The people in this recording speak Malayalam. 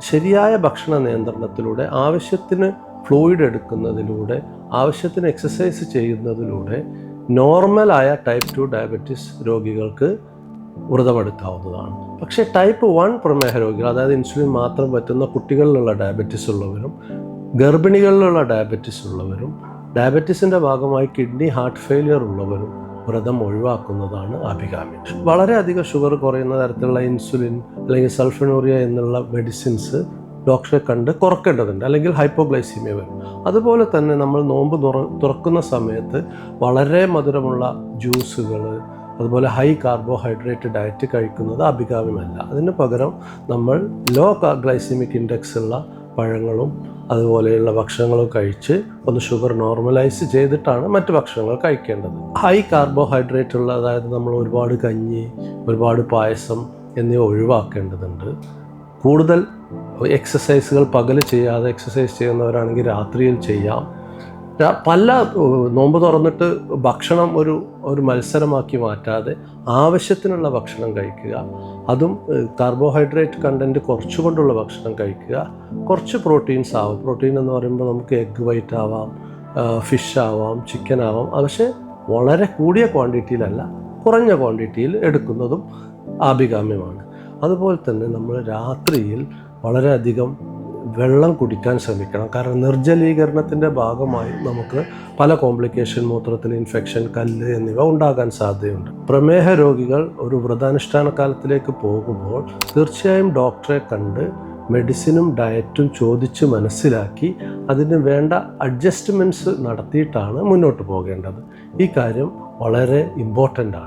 ശരിയായ ഭക്ഷണ നിയന്ത്രണത്തിലൂടെ ആവശ്യത്തിന് ഫ്ലൂയിഡ് എടുക്കുന്നതിലൂടെ ആവശ്യത്തിന് എക്സസൈസ് ചെയ്യുന്നതിലൂടെ നോർമലായ ടൈപ്പ് ടു ഡയബറ്റീസ് രോഗികൾക്ക് വ്രതമെടുക്കാവുന്നതാണ് പക്ഷേ ടൈപ്പ് വൺ പ്രമേഹ രോഗികൾ അതായത് ഇൻസുലിൻ മാത്രം പറ്റുന്ന കുട്ടികളിലുള്ള ഡയബറ്റീസ് ഉള്ളവരും ഗർഭിണികളിലുള്ള ഡയബറ്റീസ് ഉള്ളവരും ഡയബറ്റീസിന്റെ ഭാഗമായി കിഡ്നി ഹാർട്ട് ഫെയിലിയർ ഉള്ളവരും വ്രതം ഒഴിവാക്കുന്നതാണ് അഭികാമ്യം വളരെയധികം ഷുഗർ കുറയുന്ന തരത്തിലുള്ള ഇൻസുലിൻ അല്ലെങ്കിൽ സൾഫിനോറിയ എന്നുള്ള മെഡിസിൻസ് ഡോക്ടറെ കണ്ട് കുറക്കേണ്ടതുണ്ട്. അല്ലെങ്കിൽ ഹൈപ്പോഗ്ലൈസീമിയ വരും. അതുപോലെ തന്നെ നമ്മൾ നോമ്പ് തുറ തുറക്കുന്ന സമയത്ത് വളരെ മധുരമുള്ള ജ്യൂസുകൾ അതുപോലെ ഹൈ കാർബോഹൈഡ്രേറ്റ് ഡയറ്റ് കഴിക്കുന്നത് അഭികാമ്യമല്ല അതിന് പകരം നമ്മൾ ലോ ഗ്ലൈസീമിക് ഇൻഡെക്സ് ഉള്ള പഴങ്ങളും അതുപോലെയുള്ള ഭക്ഷണങ്ങളും കഴിച്ച് ഒന്ന് ഷുഗർ നോർമലൈസ് ചെയ്തിട്ടാണ് മറ്റ് ഭക്ഷണങ്ങൾ കഴിക്കേണ്ടത്. ഹൈ കാർബോഹൈഡ്രേറ്റ് ഉള്ള അതായത് നമ്മൾ ഒരുപാട് കഞ്ഞി ഒരുപാട് പായസം എന്നിവ ഒഴിവാക്കേണ്ടതുണ്ട്. കൂടുതൽ എക്സസൈസുകൾ പകൽ ചെയ്യാതെ എക്സസൈസ് ചെയ്യുന്നവരാണെങ്കിൽ രാത്രിയിൽ ചെയ്യാം. പല നോമ്പ് തുറന്നിട്ട് ഭക്ഷണം ഒരു ഒരു മത്സരമാക്കി മാറ്റാതെ ആവശ്യത്തിനുള്ള ഭക്ഷണം കഴിക്കുക. അതും കാർബോഹൈഡ്രേറ്റ് കണ്ടന്റ് കുറച്ചുകൊണ്ടുള്ള ഭക്ഷണം കഴിക്കുക. കുറച്ച് പ്രോട്ടീൻസ് ആവാം. പ്രോട്ടീൻ എന്ന് പറയുമ്പോൾ നമുക്ക് എഗ് വൈറ്റ് ആവാം ഫിഷ് ആവാം ചിക്കൻ ആവാം. പക്ഷേ വളരെ കൂടിയ ക്വാണ്ടിറ്റിയിലല്ല കുറഞ്ഞ ക്വാണ്ടിറ്റിയിൽ എടുക്കുന്നതും ആഭികാമ്യമാണ്. അതുപോലെ തന്നെ നമ്മൾ രാത്രിയിൽ വളരെയധികം വെള്ളം കുടിക്കാൻ ശ്രമിക്കണം. കാരണം നിർജലീകരണത്തിന്റെ ഭാഗമായി നമുക്ക് പല കോംപ്ലിക്കേഷൻ മൂത്രത്തിൽ ഇൻഫെക്ഷൻ കല്ല് എന്നിവ ഉണ്ടാകാൻ സാധ്യതയുണ്ട്. പ്രമേഹ രോഗികൾ ഒരു വ്രതാനുഷ്ഠാന കാലത്തിലേക്ക് പോകുമ്പോൾ തീർച്ചയായും ഡോക്ടറെ കണ്ട് മെഡിസിനും ഡയറ്റും ചോദിച്ച് മനസ്സിലാക്കി അതിന് വേണ്ട അഡ്ജസ്റ്റ്മെന്റ്സ് നടത്തിയിട്ടാണ് മുന്നോട്ട് പോകേണ്ടത്. ഈ കാര്യം വളരെ ഇമ്പോർട്ടന്റ് ആണ്.